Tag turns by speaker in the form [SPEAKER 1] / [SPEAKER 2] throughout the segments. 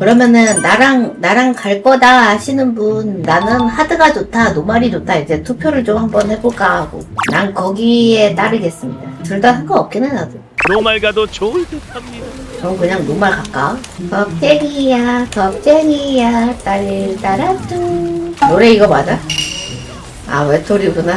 [SPEAKER 1] 그러면은 나랑 나랑 갈 거다 하시는 분 나는 하드가 좋다 노말이 좋다 이제 투표를 좀 한번 해볼까 하고 난 거기에 따르겠습니다 둘 다 상관없긴 해 나도
[SPEAKER 2] 노말 가도 좋을 듯합니다.
[SPEAKER 1] 그럼 그냥 노말 갈까? 겁쟁이야 겁쟁이야 딸 따라뚱 노래 이거 맞아? 아 외톨이구나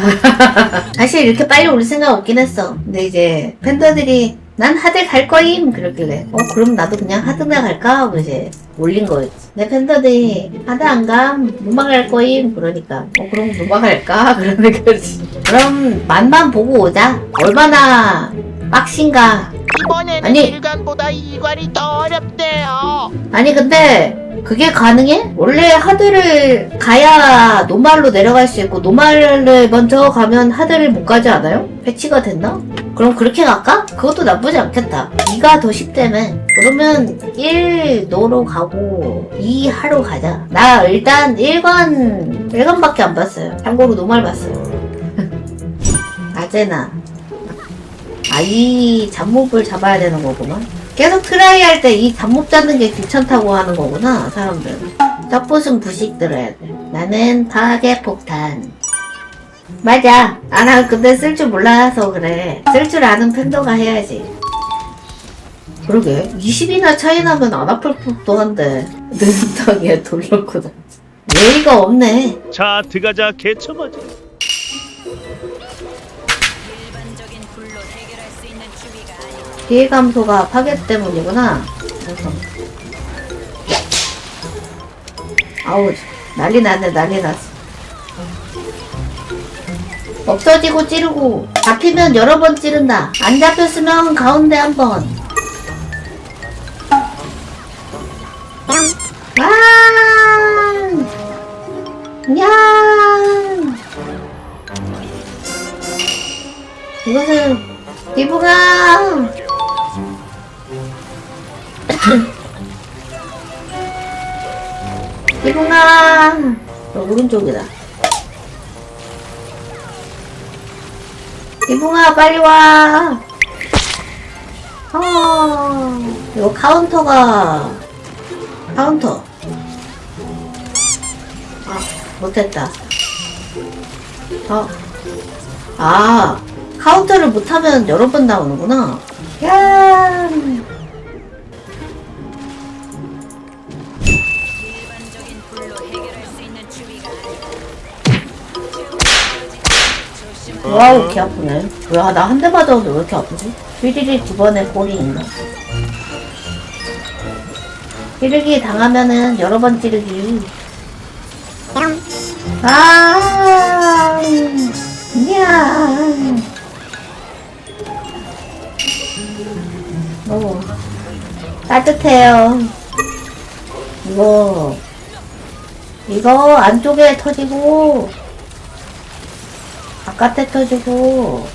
[SPEAKER 1] 사실 이렇게 빨리 올 생각 없긴 했어 근데 이제 팬더들이 난 하드 갈 거임 그러길래 어 그럼 나도 그냥 하드나 갈까 하고 이제 올린 거였지 내 팬더들이 하드 안감 노마 갈 거임 그러니까 어 그럼 노마 갈까 그러는 거지 그럼 맛만 보고 오자 얼마나 빡신가
[SPEAKER 3] 이번에는
[SPEAKER 1] 아니.
[SPEAKER 3] 일관보다 이관이 더 어렵대요.
[SPEAKER 1] 아니 근데 그게 가능해? 원래 하드를 가야 노말로 내려갈 수 있고 노말을 먼저 가면 하드를 못 가지 않아요? 패치가 됐나? 그럼 그렇게 갈까? 그것도 나쁘지 않겠다. 2가 더 쉽다며 그러면 1 노로 가고 2 하러 가자. 나 일단 1관 1관밖에 안 봤어요. 참고로 노말 봤어요. 아제나. 아이 잡몹을 잡아야 되는 거구만. 계속 트라이 할 때 이 잡몹 잡는 게 귀찮다고 하는 거구나 사람들 쩍부순 부식 들어야 돼. 나는 파괴 폭탄 맞아. 아 나 근데 쓸 줄 몰라서 그래. 쓸 줄 아는 팬더가 해야지. 그러게. 20이나 차이 나면 안 아플 법도 한데. 능덩이에 돌렸구나 예의가 없네.
[SPEAKER 2] 자, 들어가자. 개처맞아.
[SPEAKER 4] 일반적인 불로 해결할 수 있는 추위가 아니고.
[SPEAKER 1] 피해 감소가 파괴 때문이구나. 그래서. 아우 난리 났네. 난리 났어 없어지고 찌르고 잡히면 여러 번 찌른다. 안 잡혔으면 가운데 한번. 와! 야! 이것은 이브가! 어, 오른쪽이다 이붕아 빨리 와. 어, 이거 카운터가 카운터. 아, 못했다. 어. 아, 카운터를 못하면 여러 번 나오는구나. 야. 와우, 개 아프네. 뭐야, 나 한 대 맞았는데 왜 이렇게 아프지? 삐리리 두 번에 골이 있나? 찌르기 당하면은 여러 번 찌르기. 아, 야. 오, 따뜻해요. 이거, 이거 안쪽에 터지고, 바깥에 터지고,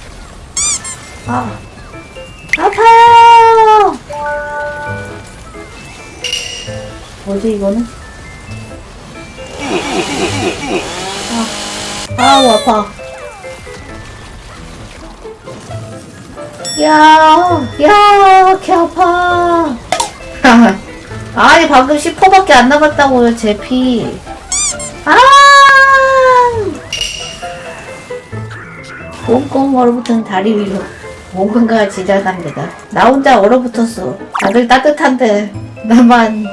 [SPEAKER 1] 아, 아파요! 뭐지, 이거는? 아, 아우, 아파. 야, 야, 개 아파. 아니, 방금 10%밖에 안 남았다고요, 제 피. 아! 꽁꽁 얼어붙은 다리 위로 뭔가 지저갑니다. 나 혼자 얼어붙었어. 다들 따뜻한데 나만.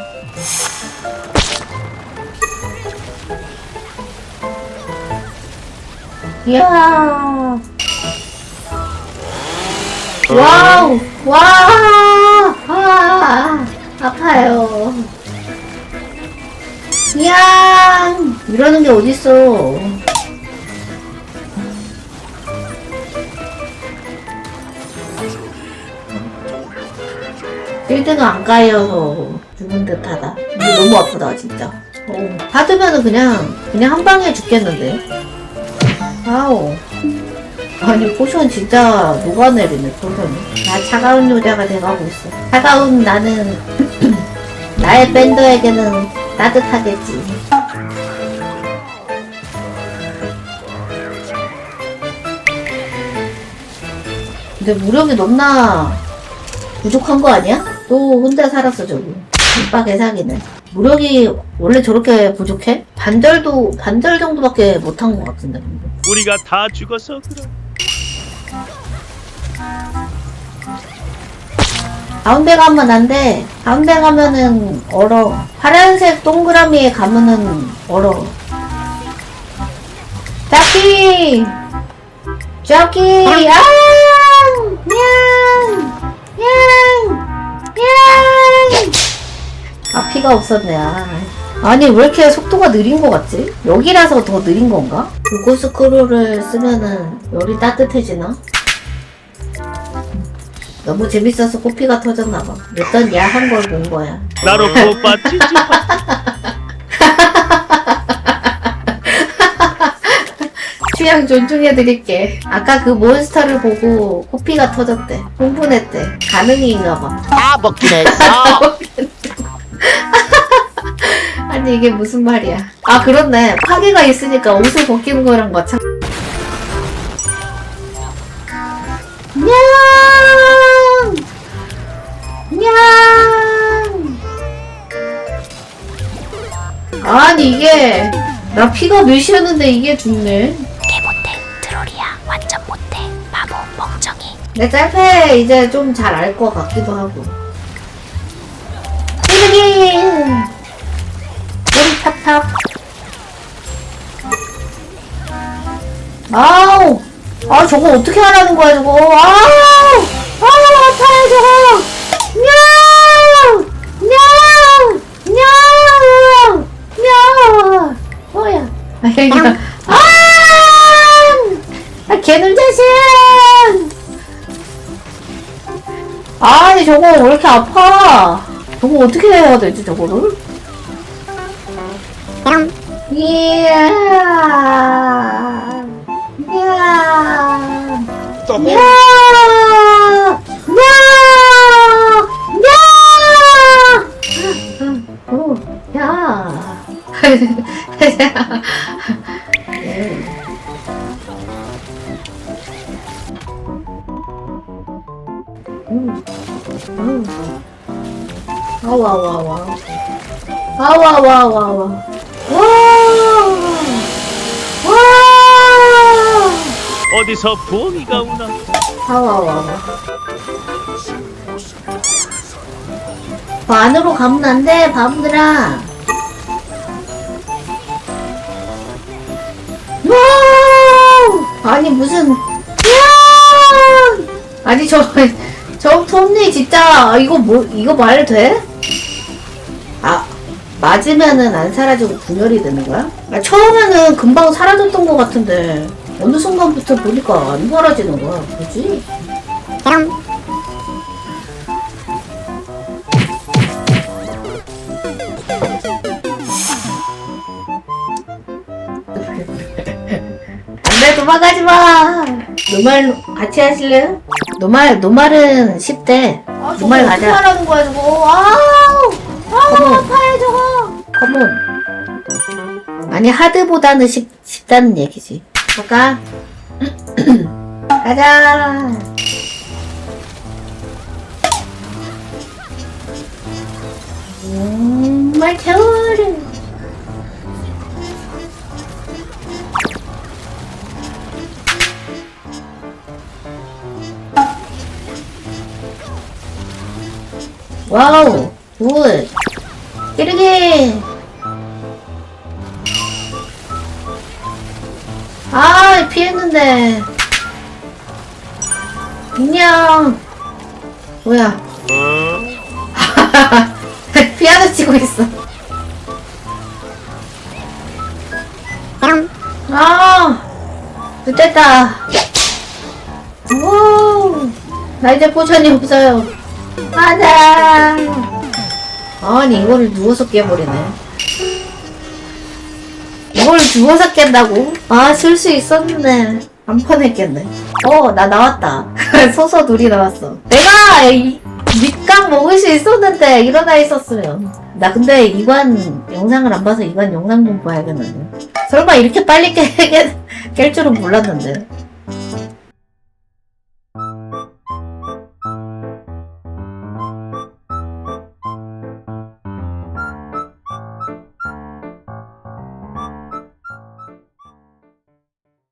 [SPEAKER 1] 이야. 와우. 와. 아, 아파요. 이야. 이러는 게 어딨어 필드가 안 까여서 죽은 듯하다. 이게 너무 아프다 진짜. 어, 받으면은 그냥 그냥 한 방에 죽겠는데. 아우. 아니 포션 진짜 녹아내리네 포션이. 나 차가운 여자가 돼가고 있어. 차가운 나는 나의 밴더에게는 따뜻하겠지. 근데 무력이 넘나 부족한 거 아니야? 또 혼자 살았어 저기. 이빠 개사기네. 무력이 원래 저렇게 부족해? 반절도, 반절 정도밖에 못한 것 같은데.
[SPEAKER 2] 우리가 다 죽어서 그럼.
[SPEAKER 1] 가운데 가면 안 돼. 가운데 가면은 얼어. 파란색 동그라미에 가면은 얼어. 자키! 자키! 아! 냥! 냥! 냥! 아, 피가 없었네. 아. 아니, 왜 이렇게 속도가 느린 것 같지? 여기라서 더 느린 건가? 구고 스크롤을 쓰면은 열이 따뜻해지나? 너무 재밌어서 코피가 터졌나봐. 어떤 야한 걸 본 거야.
[SPEAKER 2] 나로 못 빠지지.
[SPEAKER 1] 취향 존중해드릴게. 아까 그 몬스터를 보고 코피가 터졌대. 흥분했대. 가능인가봐.
[SPEAKER 3] 다 먹긴 했어.
[SPEAKER 1] 아니 이게 무슨 말이야. 아 그렇네. 파괴가 있으니까 옷을 벗기는 거랑 마찬. 냥! 냥! 아니 이게 나 피가 몇이었는데 이게 죽네.
[SPEAKER 5] 개 못해 트롤이야 완전 못해 바보 멍청이
[SPEAKER 1] 내 짤패 이제 좀 잘 알 것 같기도 하고. 우리 탑탑. 아우! 아, 저거 어떻게 하라는 거야, 저거. 아우! 아우, 아파요, 저거! 냥! 냥! 냥! 냥! 뭐야. 아! 아, 개놀 자식! 아니 저거 왜 이렇게 아파? 저거 어떻게 해야 되지 저거를? 이야 이야 이야 야! 야! 야! 아와와와 아와와와 와 와!
[SPEAKER 2] 어디서 부엉이가 우나.
[SPEAKER 1] 아와와와 그 안으로 가면 안 돼, 바보들아. 와! 아니, 무슨, 야! 아니, 저, 저 톱니 진짜, 이거 뭐, 이거 말 돼? 아, 맞으면은 안 사라지고 분열이 되는 거야? 아, 처음에는 금방 사라졌던 것 같은데, 어느 순간부터 보니까 안 사라지는 거야. 뭐지? 안돼 도망가지 마. 노말 같이 하실래요? 노말 노말은 10대. 노말 가자. 어떻게 하라는 거야 저거? 아우 아우 저거. 컴온. 아니 하드보다는 쉽 쉽다는 얘기지. 갈까? 가자. 정말 겨울을. 와우, 굿. 찌르기. 피했는데. 안녕. 뭐야.
[SPEAKER 2] 어?
[SPEAKER 1] 피아노 치고 있어. 아, 됐다. 오, 나 이제 포션이 없어요. 맞아. 아니, 이거를 누워서 깨버리네. 이걸 누워서 깬다고? 아, 쓸 수 있었는데. 안 뻔했겠네. 어, 나 나왔다. 소서 둘이 나왔어. 내가 이, 밑강 먹을 수 있었는데, 일어나 있었으면. 나 근데 이관 영상을 안 봐서 이관 영상 좀 봐야겠는데. 설마 이렇게 빨리 깨, 깨, 깰 줄은 몰랐는데.